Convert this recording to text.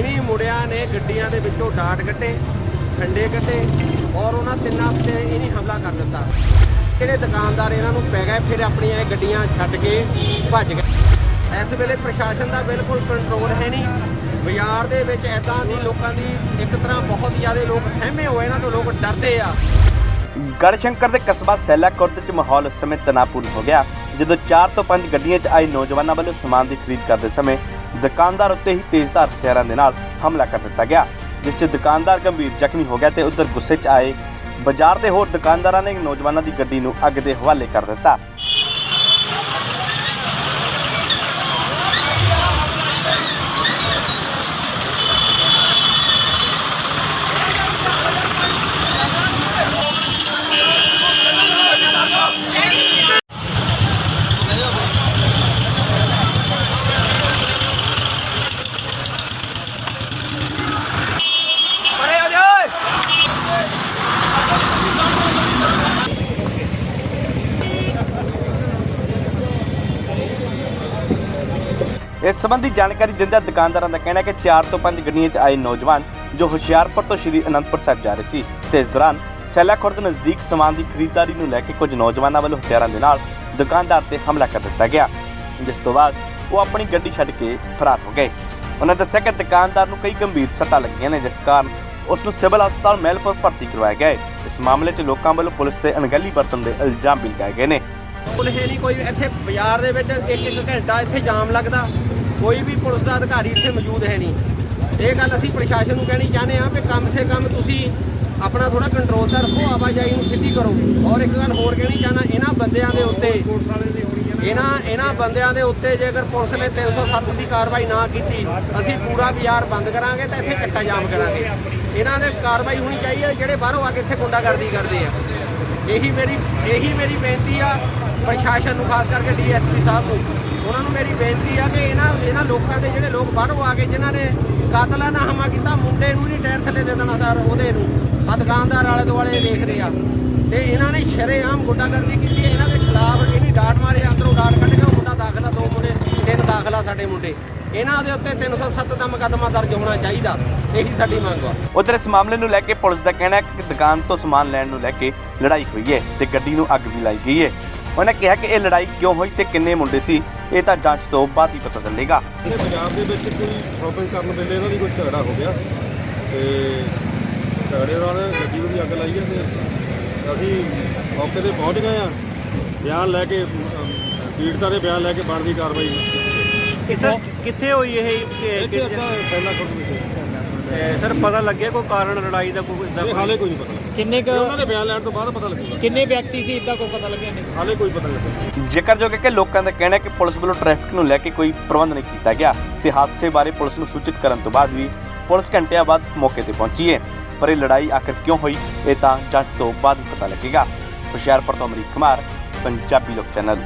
ਮੁੜਿਆਂ ਨੇ ਗੱਡੀਆਂ ਦੇ ਵਿੱਚੋਂ ਡਾਟ ਕੱਟੇ ਖੰਡੇ ਕੱਢੇ ਔਰ ਉਹਨਾਂ ਤਿੰਨਾਂ ਤੇ ਇਹਨੇ ਹਮਲਾ ਕਰ ਦਿੱਤਾ। ਜਿਹੜੇ ਦੁਕਾਨਦਾਰ ਇਹਨਾਂ ਨੂੰ ਪੈ ਗਏ, ਫਿਰ ਆਪਣੀਆਂ ਇਹ ਗੱਡੀਆਂ ਛੱਡ ਕੇ ਭੱਜ ਗਏ। ਇਸ ਵੇਲੇ ਪ੍ਰਸ਼ਾਸਨ ਦਾ ਬਿਲਕੁਲ ਕੰਟਰੋਲ ਹੈ ਨਹੀਂ। ਬਾਜ਼ਾਰ ਦੇ ਵਿੱਚ ਐਦਾਂ ਦੀ ਲੋਕਾਂ ਦੀ ਇੱਕ ਤਰ੍ਹਾਂ ਬਹੁਤ ਜ਼ਿਆਦਾ ਲੋਕ ਸਹਿਮੇ ਹੋਏ, ਇਹਨਾਂ ਤੋਂ ਲੋਕ ਡਰਦੇ ਆ। ਗੜਸ਼ੰਕਰ ਦੇ ਕਸਬਾ ਸੈਲਾ ਕੁਰਦ ਚ ਮਾਹੌਲ ਉਸ ਸਮੇਂ ਤਣਾਅਪੂਰਨ ਹੋ ਗਿਆ, ਜਦੋਂ 4 ਤੋਂ 5 ਗੱਡੀਆਂ 'ਚ ਆਏ ਨੌਜਵਾਨਾਂ ਵੱਲੋਂ ਸਮਾਨ ਦੀ ਖਰੀਦ ਕਰਦੇ ਸਮੇਂ ਦੁਕਾਨਦਾਰ ਉੱਤੇ ਹੀ ਤੇਜ਼ਧਾਰ ਹਥਿਆਰਾਂ ਦੇ ਨਾਲ ਹਮਲਾ ਕਰ ਦਿੱਤਾ ਗਿਆ, ਜਿਸ 'ਚ ਦੁਕਾਨਦਾਰ ਗੰਭੀਰ ਜ਼ਖਮੀ ਹੋ ਗਿਆ ਤੇ ਉਧਰ ਗੁੱਸੇ 'ਚ ਆਏ ਬਾਜ਼ਾਰ ਦੇ ਹੋਰ ਦੁਕਾਨਦਾਰਾਂ ਨੇ ਨੌਜਵਾਨਾਂ ਦੀ ਗੱਡੀ ਨੂੰ ਅੱਗ ਦੇ ਹਵਾਲੇ ਕਰ ਦਿੱਤਾ। ਇਸ ਸੰਬੰਧੀ ਜਾਣਕਾਰੀ ਦਿੰਦਿਆਂ ਦੁਕਾਨਦਾਰਾਂ ਦਾ ਕਹਿਣਾ ਹੈ ਕਿ 4 ਤੋਂ 5 ਗੱਡੀਆਂ 'ਚ ਆਏ ਨੌਜਵਾਨ ਜੋ ਹੁਸ਼ਿਆਰਪੁਰ ਤੋਂ ਸ਼੍ਰੀ ਅਨੰਦਪੁਰ ਸਾਹਿਬ ਜਾ ਰਹੇ ਸੀ ਤੇ ਇਸ ਦੌਰਾਨ ਸੈਲਾ ਖੁਰਦ ਨਜ਼ਦੀਕ ਸਮਾਨ ਦੀ ਖਰੀਦਦਾਰੀ ਨੂੰ ਲੈ ਕੇ ਕੁਝ ਨੌਜਵਾਨਾਂ ਵੱਲੋਂ ਹਥਿਆਰਾਂ ਦੇ ਨਾਲ ਦੁਕਾਨਦਾਰ ਤੇ ਹਮਲਾ ਕਰ ਦਿੱਤਾ ਗਿਆ, ਜਿਸ ਤੋਂ ਬਾਅਦ ਉਹ ਆਪਣੀ ਗੱਡੀ ਛੱਡ ਕੇ ਫਰਾਰ ਹੋ ਗਏ। ਉਹਨਾਂ ਦੱਸਿਆ ਕਿ ਦੁਕਾਨਦਾਰ ਨੂੰ ਕਈ ਗੰਭੀਰ ਸੱਟਾਂ ਲੱਗੀਆਂ ਨੇ, ਜਿਸ ਕਾਰਨ ਉਸ ਨੂੰ ਸਿਵਲ ਹਸਪਤਾਲ ਮਹਿਲਪੁਰ ਭਰਤੀ ਕਰਵਾਇਆ ਗਿਆ ਹੈ। ਇਸ ਮਾਮਲੇ 'ਚ ਲੋਕਾਂ ਵੱਲੋਂ ਪੁਲਿਸ ਤੇ ਅਣਗਹਿਲੀ ਵਰਤਣ ਦੇ ਇਲਜ਼ਾਮ ਵੀ ਲਗਾਏ ਗਏ ਨੇ। ਪੁਲਿਸ ਨਹੀਂ ਕੋਈ ਇੱਥੇ ਬਾਜ਼ਾਰ ਦੇ ਵਿੱਚ ਇੱਕ ਇੱਕ ਘੰਟਾ ਇੱਥੇ ਜਾਮ ਲੱਗਦਾ। ਕੋਈ ਵੀ ਪੁਲਿਸ ਦਾ ਅਧਿਕਾਰੀ ਇੱਥੇ ਮੌਜੂਦ ਹੈ ਨਹੀਂ। ਇਹ ਗੱਲ ਅਸੀਂ ਪ੍ਰਸ਼ਾਸਨ ਨੂੰ ਕਹਿਣੀ ਚਾਹੁੰਦੇ ਹਾਂ ਕਿ ਕਮ ਸੇ ਕਮ ਤੁਸੀਂ ਆਪਣਾ ਥੋੜਾ ਕੰਟਰੋਲ ਤਾਂ ਰੱਖੋ, ਆਵਾਜਾਈ ਨੂੰ ਸਿੱਧੀ ਕਰੋ। ਔਰ ਇੱਕ ਗੱਲ ਹੋਰ ਕਹਿਣੀ ਚਾਹਨਾ ਇਹਨਾਂ ਬੰਦਿਆਂ ਦੇ ਉੱਤੇ ਇਹਨਾਂ ਇਹਨਾਂ ਬੰਦਿਆਂ ਦੇ ਉੱਤੇ ਜੇਕਰ ਪੁਲਿਸ ਨੇ 307 ਦੀ ਕਾਰਵਾਈ ਨਾ ਕੀਤੀ, ਅਸੀਂ ਪੂਰਾ ਬਾਜ਼ਾਰ ਬੰਦ ਕਰਾਂਗੇ ਤਾਂ ਇੱਥੇ ਚੱਕਾ ਜਾਮ ਕਰਾਂਗੇ। ਇਹਨਾਂ ਦੇ ਕਾਰਵਾਈ ਹੋਣੀ ਚਾਹੀਦੀ ਹੈ, ਜਿਹੜੇ ਬਾਹਰੋਂ ਆ ਕੇ ਇੱਥੇ ਗੁੰਡਾਗਰਦੀ ਕਰਦੇ ਆ। ਇਹੀ ਮੇਰੀ ਇਹੀ ਮੇਰੀ ਬੇਨਤੀ ਆ ਪ੍ਰਸ਼ਾਸਨ ਨੂੰ, ਖਾਸ ਕਰਕੇ ਡੀਐਸਪੀ ਸਾਹਿਬ ਨੂੰ। ਉਹਨਾਂ ਨੂੰ ਮੇਰੀ ਬੇਨਤੀ ਆ ਕਿ ਇਹਨਾਂ ਇਹਨਾਂ ਲੋਕਾਂ ਦੇ ਜਿਹੜੇ ਲੋਕ ਬਾਹਰੋਂ ਆ ਕੇ ਜਿਨ੍ਹਾਂ ਨੇ ਕਾਤਲਾਨਾ ਹਮਲਾ ਕੀਤਾ, ਮੁੰਡੇ ਨੂੰ ਨਹੀਂ ਟਾਇਰ ਥੱਲੇ ਦੇ ਦੇਣਾ ਸਰ, ਉਹਦੇ ਨੂੰ। ਆ ਦੁਕਾਨਦਾਰ ਵਾਲੇ ਦੁਆਲੇ ਦੇਖਦੇ ਆ। ਤੇ ਇਹਨਾਂ ਨੇ ਸ਼ਰੇਆਮ ਗੁੰਡਾਗਰਦੀ ਕੀਤੀ, ਇਹਨਾਂ ਦੇ ਖਿਲਾਫ ਇਹਨੀ ਡਾਟ ਮਾਰੇ, ਅੰਦਰੋਂ ਡਾਟ ਕੱਢ ਕੇ ਮੁੰਡਾ ਦਾਖਲਾ, ਦੋ ਮੁੰਡੇ, ਤਿੰਨ ਦਾਖਲਾ ਸਾਡੇ ਮੁੰਡੇ। ਇਹਨਾਂ ਦੇ ਉੱਤੇ 307 ਦਾ ਮੁਕੱਦਮਾ ਦਰਜ ਹੋਣਾ ਚਾਹੀਦਾ। ਇਹੀ ਸਾਡੀ ਮੰਗ ਆ। ਉਧਰ ਇਸ ਮਾਮਲੇ ਨੂੰ ਲੈ ਕੇ ਪੁਲਿਸ ਦਾ ਕਹਿਣਾ ਹੈ ਕਿ ਦੁਕਾਨ ਤੋਂ ਸਮਾਨ ਲੈਣ ਨੂੰ ਲੈ ਕੇ ਲੜਾਈ ਹੋਈ ਹੈ ਤੇ ਗੱਡੀ ਨੂੰ ਅੱਗ ਵੀ ਲਾਈ ਗਈ ਹੈ। ਉਹਨੇ ਕਿਹਾ ਕਿ ਇਹ ਲੜਾਈ ਕਿਉਂ ਹੋਈ ਤੇ ਕਿੰਨੇ ਮੁੰਡੇ ਸੀ? ਇਹ ਤਾਂ ਜਾਂਚ ਤੋਂ ਬਾਅਦ ਹੀ ਪਤਾ ਚੱਲੇਗਾ। ਇਹ ਪੰਜਾਬ ਦੇ ਵਿੱਚ ਕੋਈ ਸ਼ਾਪਿੰਗ ਕਰਨ ਵੇਲੇ ਇਹਨਾਂ ਦੀ ਕੋਈ ਝਗੜਾ ਹੋ ਗਿਆ? ਤੇ ਝਗੜੇ ਦੌਰਾਨ ਗੱਡੀ ਨੂੰ ਵੀ ਅੱਗ ਲਾਈ ਹੈ ਤੇ ਅਸੀਂ ਮੌਕੇ ਤੇ ਪਹੁੰਚ ਗਏ ਆ। ਬਿਆਨ ਲੈ ਕੇ ਪੀੜਤਾ ਦੇ ਬਿਆਨ ਲੈ ਕੇ ਬਣਦੀ ਕਾਰਵਾਈ। ਸਰ ਕਿੱਥੇ ਹੋਈ ਇਹ? ਪਹਿਲਾਂ ਸਰ ਪਤਾ ਲੱਗਿਆ ਕੋਈ ਕਾਰਨ ਲੜਾਈ ਦਾ ਕੋਈ ਇਦਾਂ ਹਾਲੇ ਕੋਈ ਨਹੀਂ ਪਤਾ। ਕਿੰਨੇ ਕੁ ਉਹਨਾਂ ਦੇ ਬਿਆਨ ਲੈਣ ਤੋਂ ਬਾਅਦ ਪਤਾ ਲੱਗੂਗਾ। ਕਿੰਨੇ ਵਿਅਕਤੀ ਸੀ? ਇਦਾਂ ਕੋਈ ਪਤਾ ਲੱਗਿਆ ਨਹੀਂ। ਹਾਲੇ ਕੋਈ ਪਤਾ ਨਹੀਂ। ਲੱਗਾ ਜ਼ਿਕਰਯੋਗ ਹੈ ਕਿ ਲੋਕਾਂ ਦਾ ਕਹਿਣਾ ਹੈ ਕਿ ਪੁਲਿਸ ਵੱਲੋਂ ਟ੍ਰੈਫਿਕ ਨੂੰ ਲੈ ਕੇ ਕੋਈ ਪ੍ਰਬੰਧ ਨਹੀਂ ਕੀਤਾ ਗਿਆ ਤੇ ਹਾਦਸੇ ਬਾਰੇ ਪੁਲਿਸ ਨੂੰ ਸੂਚਿਤ ਕਰਨ ਤੋਂ ਬਾਅਦ ਵੀ ਪੁਲਿਸ ਘੰਟਿਆਂ ਬਾਅਦ ਮੌਕੇ ਤੇ ਪਹੁੰਚੀ ਹੈ। ਪਰ ਇਹ ਲੜਾਈ ਆਖਰ ਕਿਉਂ ਹੋਈ ਇਹ ਤਾਂ ਜਾਂਚ ਤੋਂ ਬਾਅਦ ਹੀ ਪਤਾ ਲੱਗੇਗਾ। ਹੁਸ਼ਿਆਰਪੁਰ ਤੋਂ ਅਮਰੀਕ ਕੁਮਾਰ ਪੰਜਾਬੀ ਲੋਕ ਚੈਨਲ।